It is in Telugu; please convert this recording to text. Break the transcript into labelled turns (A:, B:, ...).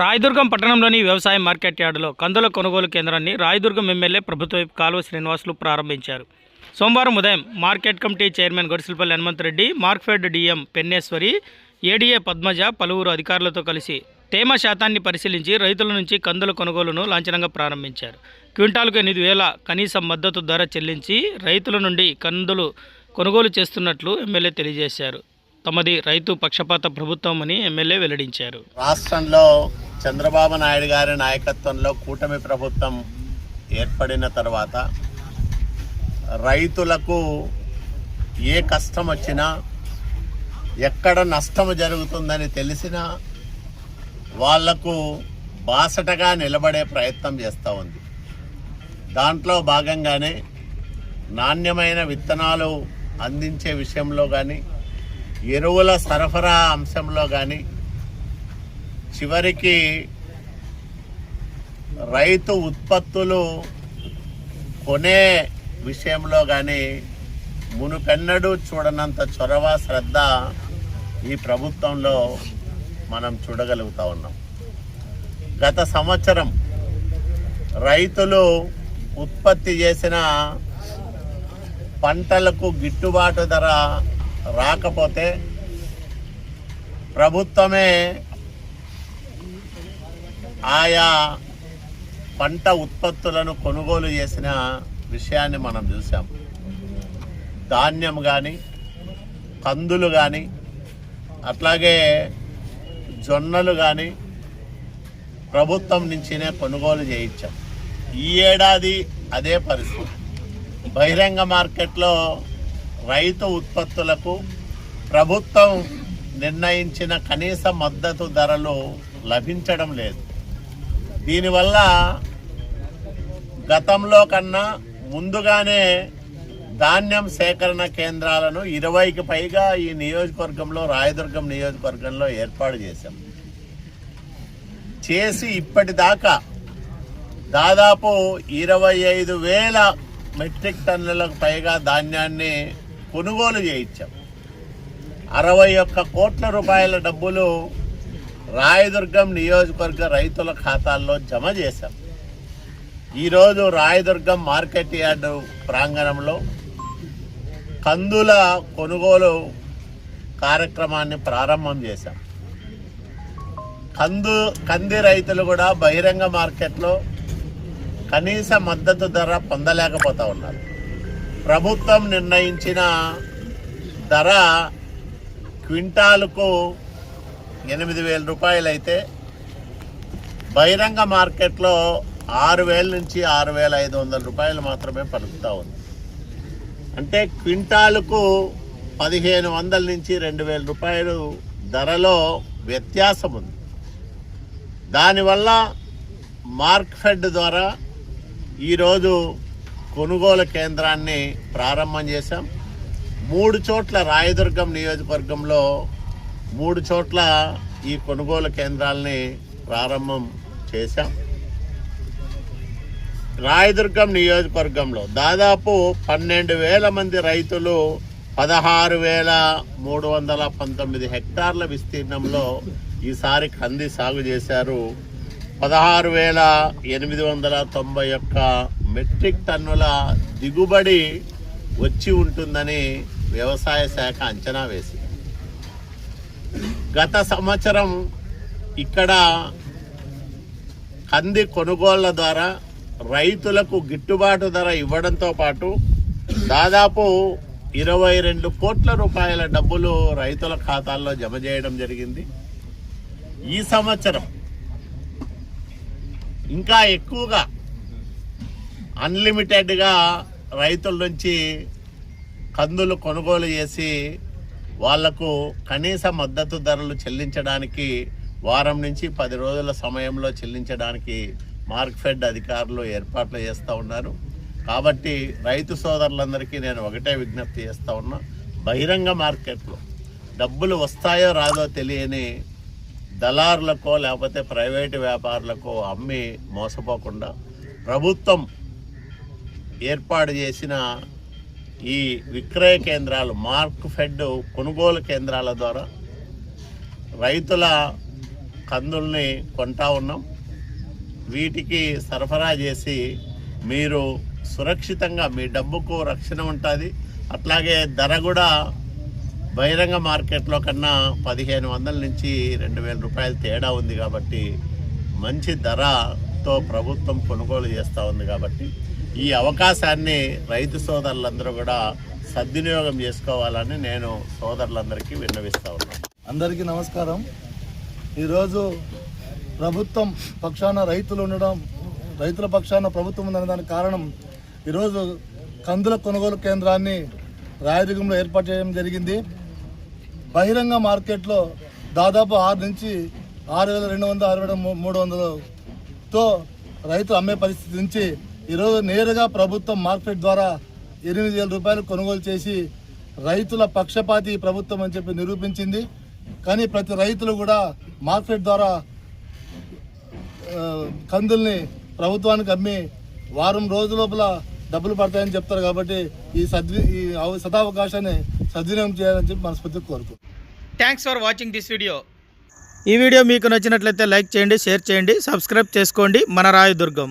A: రాయదుర్గం పట్టణంలోని వ్యవసాయ మార్కెట్ యార్డులో కందుల కొనుగోలు కేంద్రాన్ని రాయదుర్గం ఎమ్మెల్యే ప్రభుత్వ కాలువ శ్రీనివాసులు ప్రారంభించారు. సోమవారం ఉదయం market committee chairman Godisilpalli Hanumanth Reddy Markfed DM Penneshwari ADA Padmaja పలువురు అధికారులతో కలిసి తేమ శాతాన్ని పరిశీలించి రైతుల నుంచి కందుల కొనుగోలును లాంఛనంగా ప్రారంభించారు. క్వింటాల్కు ఎనిమిది వేల కనీస మద్దతు ధర చెల్లించి రైతుల నుండి కందులు కొనుగోలు చేస్తున్నట్లు ఎమ్మెల్యే తెలియజేశారు. తమది రైతు పక్షపాత ప్రభుత్వం అని ఎమ్మెల్యే వెల్లడించారు.
B: రాష్ట్రంలో చంద్రబాబు నాయుడు గారి నాయకత్వంలో కూటమి ప్రభుత్వం ఏర్పడిన తర్వాత రైతులకు ఏ కష్టం వచ్చినా ఎక్కడ నష్టం జరుగుతుందని తెలిసినా వాళ్ళకు బాసటగా నిలబడే ప్రయత్నం చేస్తూ ఉంది. దాంట్లో భాగంగానే నాణ్యమైన విత్తనాలు అందించే విషయంలో కానీ ఎరువుల సరఫరా అంశంలో కానీ చివరికి రైతు ఉత్పత్తులు కొనే విషయంలో కానీ మునుకెన్నడూ చూడనంత చొరవ శ్రద్ధ ఈ ప్రభుత్వంలో మనం చూడగలుగుతా ఉన్నాం. గత సంవత్సరం రైతులు ఉత్పత్తి చేసిన పంటలకు గిట్టుబాటు ధర రాకపోతే ప్రభుత్వమే ఆయా పంట ఉత్పత్తులను కొనుగోలు చేసిన విషయాన్ని మనం చూసాం ధాన్యం కానీ కందులు కానీ అట్లాగే జొన్నలు కానీ ప్రభుత్వం నుంచినే కొనుగోలు చేయించాం. ఈ ఏడాది అదే పరిస్థితి. బహిరంగ మార్కెట్లో రైతు ఉత్పత్తులకు ప్రభుత్వం నిర్ణయించిన కనీస మద్దతు ధరలు లభించడం లేదు. దీనివల్ల గతంలో కన్నా ముందుగానే ధాన్యం సేకరణ కేంద్రాలను ఇరవైకి పైగా ఈ నియోజకవర్గంలో రాయదుర్గం నియోజకవర్గంలో ఏర్పాటు చేశాం. చేసి ఇప్పటిదాకా దాదాపు ఇరవై ఐదు వేల మెట్రిక్ టన్నులకు పైగా ధాన్యాన్ని కొనుగోలు చేయించాం. అరవై ఒక్క కోట్ల రూపాయల డబ్బులు రాయదుర్గం నియోజకవర్గ రైతుల ఖాతాల్లో జమ చేశాం. ఈరోజు రాయదుర్గం మార్కెట్ యార్డు ప్రాంగణంలో కందుల కొనుగోలు కార్యక్రమాన్ని ప్రారంభం చేశాం. కందు కంది రైతులు కూడా బహిరంగ మార్కెట్లో కనీస మద్దతు ధర పొందలేకపోతా ఉన్నారు. ప్రభుత్వం నిర్ణయించిన ధర క్వింటాలుకు ఎనిమిది వేల రూపాయలైతే బహిరంగ మార్కెట్లో ఆరు వేల నుంచి ఆరు వేల ఐదు వందల రూపాయలు మాత్రమే పలుకుతూ ఉంది. అంటే క్వింటాలుకు పదిహేను వందల నుంచి రెండు వేల రూపాయలు ధరలో వ్యత్యాసం ఉంది. దానివల్ల మార్క్ఫెడ్ ద్వారా ఈరోజు కొనుగోలు కేంద్రాన్ని ప్రారంభం చేశాం. మూడు చోట్ల రాయదుర్గం నియోజకవర్గంలో మూడు చోట్ల ఈ కొనుగోలు కేంద్రాలని ప్రారంభం చేశాం. రాయదుర్గం నియోజకవర్గంలో దాదాపు పన్నెండు వేల మంది రైతులు పదహారు వేల మూడు వందల పంతొమ్మిది హెక్టార్ల విస్తీర్ణంలో ఈసారి కంది సాగు చేశారు. పదహారు వేల ఎనిమిది వందల తొంభై ఒక్క మెట్రిక్ టన్నుల దిగుబడి వచ్చి ఉంటుందని వ్యవసాయ శాఖ అంచనా వేసింది. గత సంవత్సరం ఇక్కడ కంది కొనుగోళ్ళ ద్వారా రైతులకు గిట్టుబాటు ధర ఇవ్వడంతో పాటు దాదాపు ఇరవై రెండు కోట్ల రూపాయల డబ్బులు రైతుల ఖాతాల్లో జమ చేయడం జరిగింది. ఈ సంవత్సరం ఇంకా ఎక్కువగా అన్లిమిటెడ్గా రైతుల నుంచి కందులు కొనుగోలు చేసి వాళ్ళకు కనీస మద్దతు ధరలు చెల్లించడానికి వారం నుంచి పది రోజుల సమయంలో చెల్లించడానికి మార్క్ఫెడ్ అధికారులు ఏర్పాట్లు చేస్తూ ఉన్నారు. కాబట్టి రైతు సోదరులందరికీ నేను ఒకటే విజ్ఞప్తి చేస్తూ ఉన్నా బహిరంగ మార్కెట్లో డబ్బులు వస్తాయో రాదో తెలియని దళారులకో లేకపోతే ప్రైవేటు వ్యాపారులకో అమ్మి మోసపోకుండా ప్రభుత్వం ఏర్పాటు చేసిన ఈ విక్రయ కేంద్రాలు మార్క్ ఫెడ్ కొనుగోలు కేంద్రాల ద్వారా రైతుల కందుల్ని కొంటా ఉన్నాం. వీటికి సరఫరా చేసి మీరు సురక్షితంగా మీ డబ్బుకు రక్షణ ఉంటుంది. అట్లాగే ధర కూడా బహిరంగ మార్కెట్లో కన్నా పదిహేను వందల నుంచి రెండు వేల రూపాయలు తేడా ఉంది కాబట్టి మంచి ధరతో ప్రభుత్వం కొనుగోలు చేస్తూ ఉంది కాబట్టి ఈ అవకాశాన్ని రైతు సోదరులందరూ కూడా సద్వినియోగం చేసుకోవాలని నేను సోదరులందరికీ విన్నవిస్తా ఉన్నాను.
C: అందరికీ నమస్కారం. ఈరోజు ప్రభుత్వం పక్షాన రైతులు ఉండడం రైతుల పక్షాన ప్రభుత్వం ఉందనే దానికి కారణం ఈరోజు కందుల కొనుగోలు కేంద్రాన్ని రాయదుర్గంలో ఏర్పాటు చేయడం జరిగింది. బహిరంగ మార్కెట్లో దాదాపు ఆరు నుంచి ఆరు వేల రెండు వందల అరవై మూడు వందలతో రైతులు అమ్మే పరిస్థితి నుంచి ఈరోజు నేరుగా ప్రభుత్వం మార్కెట్ ద్వారా ఎనిమిది వేల రూపాయలు కొనుగోలు చేసి రైతుల పక్షపాతి ప్రభుత్వం అని చెప్పి నిరూపించింది. కానీ ప్రతి రైతులు కూడా మార్కెట్ ద్వారా కందుల్ని ప్రభుత్వానికి అమ్మి వారం రోజుల లోపల డబ్బులు పడతాయని చెప్తారు కాబట్టి ఈ సద్వి ఈ సదావకాశాన్ని సద్వినియోగం చేయాలని చెప్పి మనస్ఫూర్తిగా కోరుకుంటున్నాను
A: thanks for watching this video ఈ వీడియో మీకు నచ్చినట్లయితే లైక్ చేయండి షేర్ చేయండి సబ్స్క్రైబ్ చేసుకోండి. మన రాయదుర్గం.